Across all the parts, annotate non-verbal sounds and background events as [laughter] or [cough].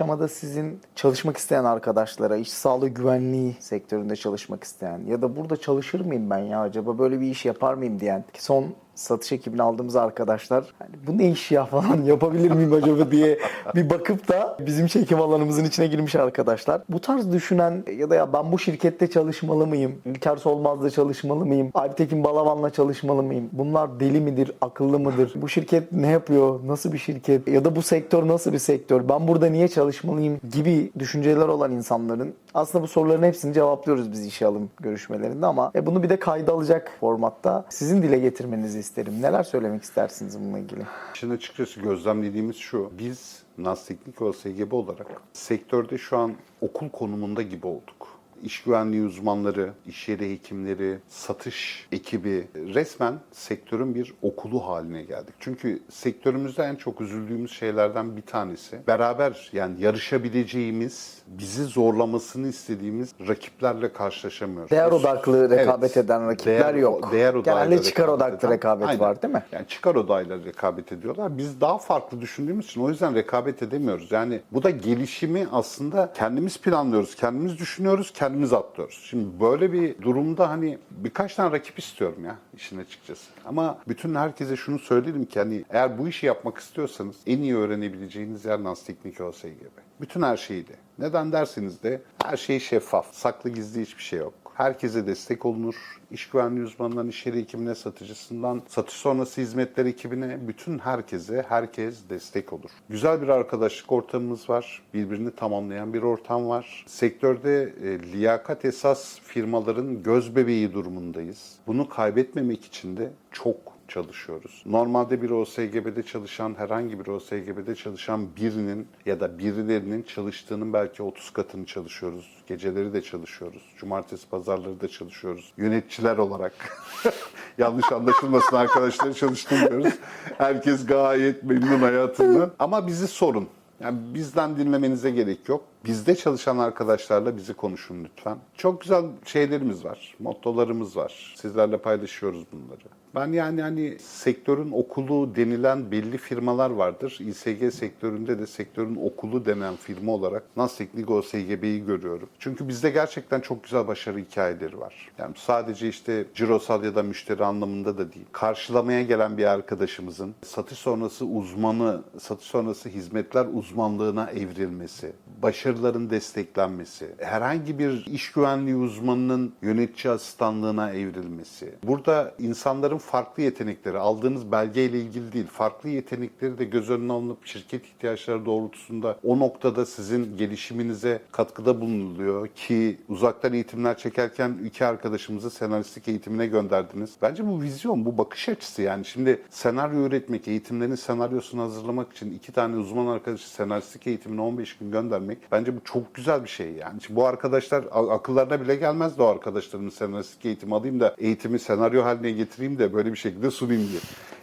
aşamada sizin çalışmak isteyen arkadaşlara, iş sağlığı güvenliği sektöründe çalışmak isteyen ya da burada çalışır mıyım ben ya? Acaba böyle bir iş yapar mıyım? diyen son satış ekibine aldığımız arkadaşlar hani bu ne iş ya [laughs] falan yapabilir miyim acaba diye bir bakıp da bizim çekim alanımızın içine girmiş arkadaşlar. Bu tarz düşünen ya da ya ben bu şirkette çalışmalı mıyım? İlker Solmaz'da çalışmalı mıyım? Alptekin Balaban'la çalışmalı mıyım? Bunlar deli midir? Akıllı mıdır? Bu şirket ne yapıyor? Nasıl bir şirket? Ya da bu sektör nasıl bir sektör? Ben burada niye çalışmalıyım? Gibi düşünceler olan insanların aslında bu soruların hepsini cevaplıyoruz biz işe alım görüşmelerinde ama e, bunu bir de kayda alacak formatta sizin dile getirmenizi isterim. Neler söylemek istersiniz bununla ilgili? İşin açıkçası gözlemlediğimiz şu. Biz NAS Teknik OSGB olarak sektörde şu an okul konumunda gibi olduk. İş güvenliği uzmanları, iş yeri hekimleri, satış ekibi resmen sektörün bir okulu haline geldik. Çünkü sektörümüzde en çok üzüldüğümüz şeylerden bir tanesi beraber yani yarışabileceğimiz, bizi zorlamasını istediğimiz rakiplerle karşılaşamıyoruz. Değer odaklı rekabet Evet. eden rakipler Değer- yok. Değer Genelde çıkar odaklı eden- rekabet Aynen. var değil mi? Yani çıkar odayla rekabet ediyorlar. Biz daha farklı düşündüğümüz için o yüzden rekabet edemiyoruz. Yani bu da gelişimi aslında kendimiz planlıyoruz, kendimiz düşünüyoruz, kendimiz atlıyoruz. Şimdi böyle bir durumda hani birkaç tane rakip istiyorum ya işin açıkçası. Ama bütün herkese şunu söyledim ki hani eğer bu işi yapmak istiyorsanız en iyi öğrenebileceğiniz yer Nans Teknik OSGB. Bütün her şeydi. Neden derseniz de her şey şeffaf. Saklı gizli hiçbir şey yok. Herkese destek olunur. İş güvenliği uzmanından iş yeri hekimine, satıcısından, satış sonrası hizmetler ekibine, bütün herkese, herkes destek olur. Güzel bir arkadaşlık ortamımız var. Birbirini tamamlayan bir ortam var. Sektörde e, liyakat esas firmaların göz bebeği durumundayız. Bunu kaybetmemek için de çok çalışıyoruz. Normalde bir OSGB'de çalışan, herhangi bir OSGB'de çalışan birinin ya da birilerinin çalıştığının belki 30 katını çalışıyoruz. Geceleri de çalışıyoruz. Cumartesi, pazarları da çalışıyoruz. Yöneticiler olarak. [laughs] Yanlış anlaşılmasın arkadaşlar çalıştırmıyoruz. Herkes gayet memnun hayatından. Ama bizi sorun. Yani bizden dinlemenize gerek yok. Bizde çalışan arkadaşlarla bizi konuşun lütfen. Çok güzel şeylerimiz var, mottolarımız var. Sizlerle paylaşıyoruz bunları. Ben yani hani sektörün okulu denilen belli firmalar vardır. İSG sektöründe de sektörün okulu denen firma olarak NAS Teknik OSGB'yi görüyorum. Çünkü bizde gerçekten çok güzel başarı hikayeleri var. Yani sadece işte cirosal ya da müşteri anlamında da değil. Karşılamaya gelen bir arkadaşımızın satış sonrası uzmanı, satış sonrası hizmetler uzmanlığına evrilmesi, başarıların desteklenmesi, herhangi bir iş güvenliği uzmanının yönetici asistanlığına evrilmesi. Burada insanların farklı yetenekleri, aldığınız belgeyle ilgili değil, farklı yetenekleri de göz önüne alınıp şirket ihtiyaçları doğrultusunda o noktada sizin gelişiminize katkıda bulunuluyor ki uzaktan eğitimler çekerken iki arkadaşımızı senaristlik eğitimine gönderdiniz. Bence bu vizyon, bu bakış açısı yani. Şimdi senaryo üretmek, eğitimlerin senaryosunu hazırlamak için iki tane uzman arkadaşı senaristlik eğitimine 15 gün göndermek bence bu çok güzel bir şey yani. Şimdi bu arkadaşlar akıllarına bile gelmezdi o arkadaşlarımın senaristlik eğitimi alayım da eğitimi senaryo haline getireyim de böyle bir şekilde sunayım diye.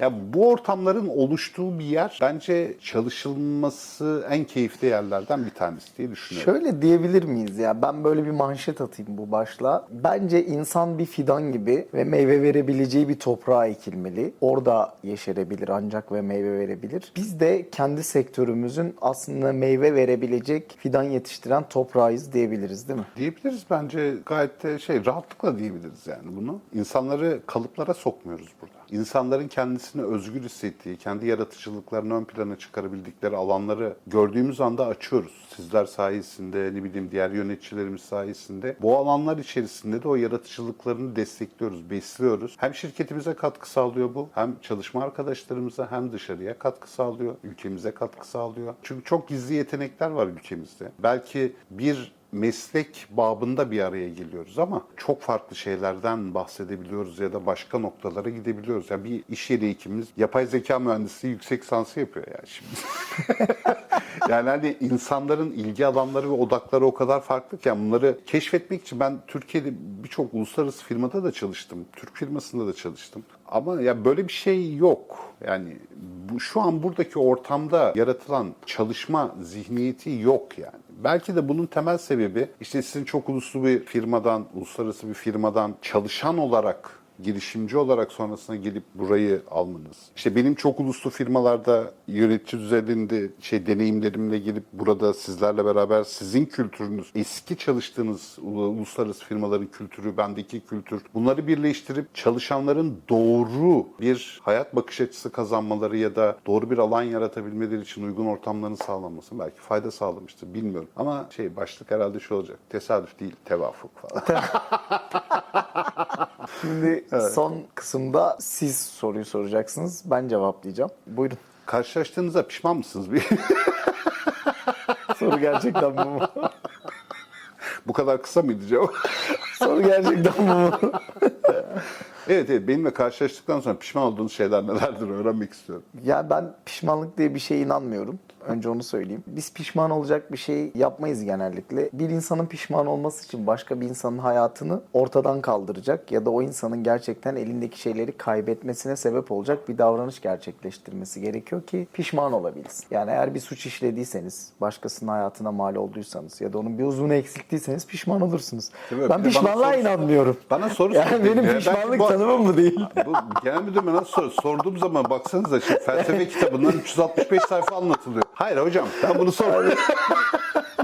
Ya bu ortamların oluştuğu bir yer bence çalışılması en keyifli yerlerden bir tanesi diye düşünüyorum. Şöyle diyebilir miyiz ya ben böyle bir manşet atayım bu başla. Bence insan bir fidan gibi ve meyve verebileceği bir toprağa ekilmeli. Orada yeşerebilir ancak ve meyve verebilir. Biz de kendi sektörümüzün aslında meyve verebilecek fidan yetiştiren toprağıyız diyebiliriz değil mi? Diyebiliriz bence gayet de şey rahatlıkla diyebiliriz yani bunu. İnsanları kalıplara sokmuyoruz burada. İnsanların kendisini özgür hissettiği, kendi yaratıcılıklarını ön plana çıkarabildikleri alanları gördüğümüz anda açıyoruz. Sizler sayesinde, ne bileyim diğer yöneticilerimiz sayesinde bu alanlar içerisinde de o yaratıcılıklarını destekliyoruz, besliyoruz. Hem şirketimize katkı sağlıyor bu, hem çalışma arkadaşlarımıza hem dışarıya katkı sağlıyor, ülkemize katkı sağlıyor. Çünkü çok gizli yetenekler var ülkemizde. Belki bir meslek babında bir araya geliyoruz ama çok farklı şeylerden bahsedebiliyoruz ya da başka noktalara gidebiliyoruz. Yani bir iş yeri hekimimiz yapay zeka mühendisliği yüksek sansı yapıyor yani şimdi. [laughs] yani hani insanların ilgi alanları ve odakları o kadar farklı ki yani bunları keşfetmek için ben Türkiye'de birçok uluslararası firmada da çalıştım. Türk firmasında da çalıştım. Ama ya böyle bir şey yok. Yani bu şu an buradaki ortamda yaratılan çalışma zihniyeti yok yani. Belki de bunun temel sebebi işte sizin çok uluslu bir firmadan, uluslararası bir firmadan çalışan olarak girişimci olarak sonrasında gelip burayı almanız. İşte benim çok uluslu firmalarda yönetici düzeyinde şey deneyimlerimle gelip burada sizlerle beraber sizin kültürünüz, eski çalıştığınız ulu- uluslararası firmaların kültürü, bendeki kültür bunları birleştirip çalışanların doğru bir hayat bakış açısı kazanmaları ya da doğru bir alan yaratabilmeleri için uygun ortamların sağlanması belki fayda sağlamıştır bilmiyorum. Ama şey başlık herhalde şu olacak. Tesadüf değil, tevafuk falan. [laughs] Şimdi [laughs] son kısımda siz soruyu soracaksınız. Ben cevaplayacağım. Buyurun. Karşılaştığınızda pişman mısınız? Bir [laughs] Soru gerçekten bu mu? [laughs] Bu kadar kısa mıydı cevap? Soru gerçekten bu mu? evet evet benimle karşılaştıktan sonra pişman olduğunuz şeyler nelerdir öğrenmek istiyorum. Ya ben pişmanlık diye bir şeye inanmıyorum. Önce onu söyleyeyim. Biz pişman olacak bir şey yapmayız genellikle. Bir insanın pişman olması için başka bir insanın hayatını ortadan kaldıracak ya da o insanın gerçekten elindeki şeyleri kaybetmesine sebep olacak bir davranış gerçekleştirmesi gerekiyor ki pişman olabilsin. Yani eğer bir suç işlediyseniz, başkasının hayatına mal olduysanız ya da onun bir uzvunu eksilttiyseniz pişman olursunuz. Mi? Ben pişmanlığa soru- inanmıyorum. Bana soru Yani sordu. benim pişmanlık bu- tanımım mı değil? [laughs] Bu genel müdürüme nasıl soru? Sorduğum zaman baksanıza şimdi felsefe kitabından [laughs] 365 sayfa anlatılıyor. Hayır hocam ben bunu sor. [laughs]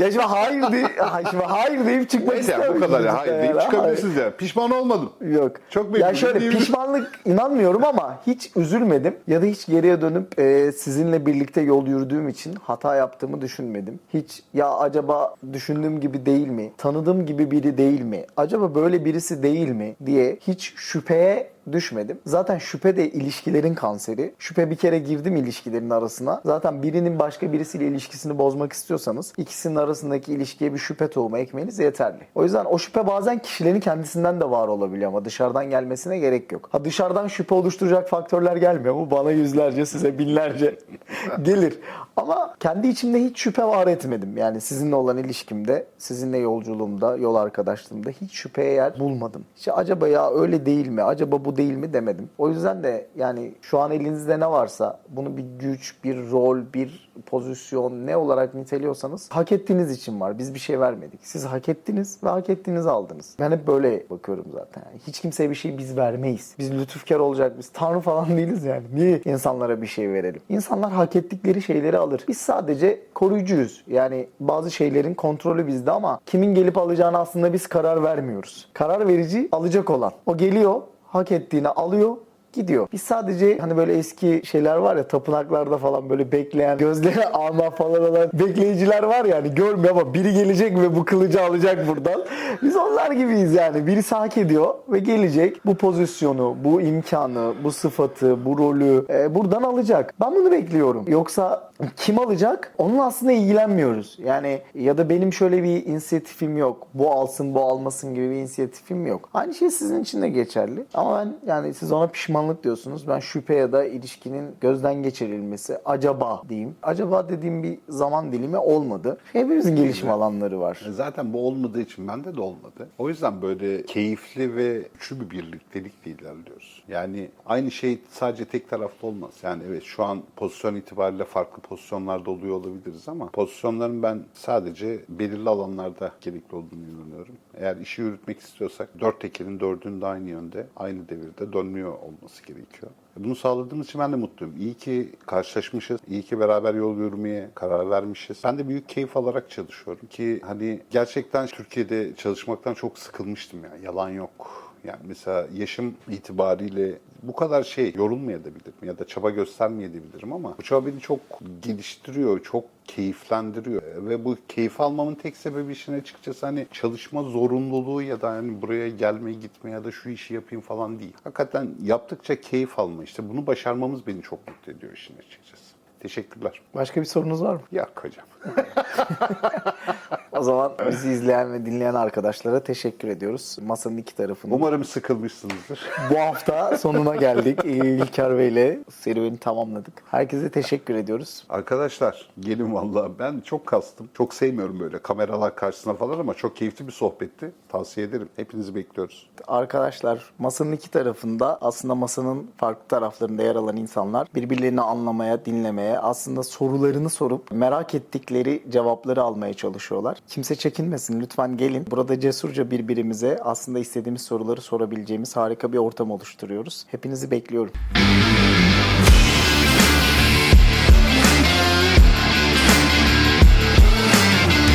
Ya şimdi hayır deyip, şimdi hayır deyip çıkmak Neyse ya, bu kadar ya. Hayır deyip ya. çıkabilirsiniz ya. Pişman olmadım. Yok. Çok Ya memnunum şöyle diyebilirim. pişmanlık inanmıyorum ama hiç üzülmedim ya da hiç geriye dönüp e, sizinle birlikte yol yürüdüğüm için hata yaptığımı düşünmedim. Hiç ya acaba düşündüğüm gibi değil mi? Tanıdığım gibi biri değil mi? Acaba böyle birisi değil mi diye hiç şüpheye düşmedim. Zaten şüphe de ilişkilerin kanseri. Şüphe bir kere girdim ilişkilerin arasına. Zaten birinin başka birisiyle ilişkisini bozmak istiyorsanız ikisinin arasındaki ilişkiye bir şüphe tohumu ekmeniz yeterli. O yüzden o şüphe bazen kişilerin kendisinden de var olabiliyor ama dışarıdan gelmesine gerek yok. Ha dışarıdan şüphe oluşturacak faktörler gelmiyor mu? Bana yüzlerce size binlerce [laughs] gelir. Ama kendi içimde hiç şüphe var etmedim. Yani sizinle olan ilişkimde, sizinle yolculuğumda, yol arkadaşlığımda hiç şüpheye yer bulmadım. İşte acaba ya öyle değil mi? Acaba bu değil mi demedim. O yüzden de yani şu an elinizde ne varsa bunu bir güç, bir rol, bir pozisyon ne olarak niteliyorsanız hak ettiğiniz için var. Biz bir şey vermedik. Siz hak ettiniz ve hak ettiğinizi aldınız. Ben hep böyle bakıyorum zaten. Yani hiç kimseye bir şey biz vermeyiz. Biz lütufkar olacak, biz tanrı falan [laughs] değiliz yani. Niye insanlara bir şey verelim? İnsanlar hak ettikleri şeyleri alır. Biz sadece koruyucuyuz. Yani bazı şeylerin kontrolü bizde ama kimin gelip alacağını aslında biz karar vermiyoruz. Karar verici alacak olan. O geliyor, hak ettiğini alıyor, gidiyor. Biz sadece hani böyle eski şeyler var ya tapınaklarda falan böyle bekleyen gözleri [laughs] ama falan olan bekleyiciler var ya hani görmüyor ama biri gelecek ve bu kılıcı alacak buradan. [laughs] Biz onlar gibiyiz yani. Birisi hak ediyor ve gelecek bu pozisyonu, bu imkanı, bu sıfatı, bu rolü e, buradan alacak. Ben bunu bekliyorum. Yoksa kim alacak? Onunla aslında ilgilenmiyoruz. Yani ya da benim şöyle bir inisiyatifim yok. Bu alsın, bu almasın gibi bir inisiyatifim yok. Aynı şey sizin için de geçerli. Ama ben yani siz ona pişmanlık diyorsunuz. Ben şüphe ya da ilişkinin gözden geçirilmesi acaba diyeyim. Acaba dediğim bir zaman dilimi olmadı. Hepimizin gelişim alanları var. Zaten bu olmadığı için bende de olmadı. O yüzden böyle keyifli ve güçlü bir birliktelikle ilerliyoruz. Yani aynı şey sadece tek taraflı olmaz. Yani evet şu an pozisyon itibariyle farklı pozisyonlarda oluyor olabiliriz ama pozisyonların ben sadece belirli alanlarda gerekli olduğunu inanıyorum. Eğer işi yürütmek istiyorsak dört tekerin dördünün de aynı yönde, aynı devirde dönmüyor olması gerekiyor. Bunu sağladığımız için ben de mutluyum. İyi ki karşılaşmışız. İyi ki beraber yol yürümeye karar vermişiz. Ben de büyük keyif alarak çalışıyorum ki hani gerçekten Türkiye'de çalışmaktan çok sıkılmıştım ya. Yalan yok. Yani mesela yaşım itibariyle bu kadar şey yorulmayabilirim ya da çaba göstermeyebilirim ama bu çaba beni çok geliştiriyor, çok keyiflendiriyor. Ve bu keyif almamın tek sebebi işin açıkçası hani çalışma zorunluluğu ya da hani buraya gelmeye gitme ya da şu işi yapayım falan değil. Hakikaten yaptıkça keyif alma işte bunu başarmamız beni çok mutlu ediyor işin açıkçası. Teşekkürler. Başka bir sorunuz var mı? Yok hocam. [laughs] O zaman bizi izleyen ve dinleyen arkadaşlara teşekkür ediyoruz. Masanın iki tarafını. Umarım sıkılmışsınızdır. [laughs] Bu hafta sonuna geldik. İlker Bey ile serüveni tamamladık. Herkese teşekkür ediyoruz. Arkadaşlar gelin vallahi ben çok kastım. Çok sevmiyorum böyle kameralar karşısına falan ama çok keyifli bir sohbetti. Tavsiye ederim. Hepinizi bekliyoruz. Arkadaşlar masanın iki tarafında aslında masanın farklı taraflarında yer alan insanlar birbirlerini anlamaya, dinlemeye, aslında sorularını sorup merak ettikleri cevapları almaya çalışıyorlar. Kimse çekinmesin lütfen gelin. Burada cesurca birbirimize aslında istediğimiz soruları sorabileceğimiz harika bir ortam oluşturuyoruz. Hepinizi bekliyorum.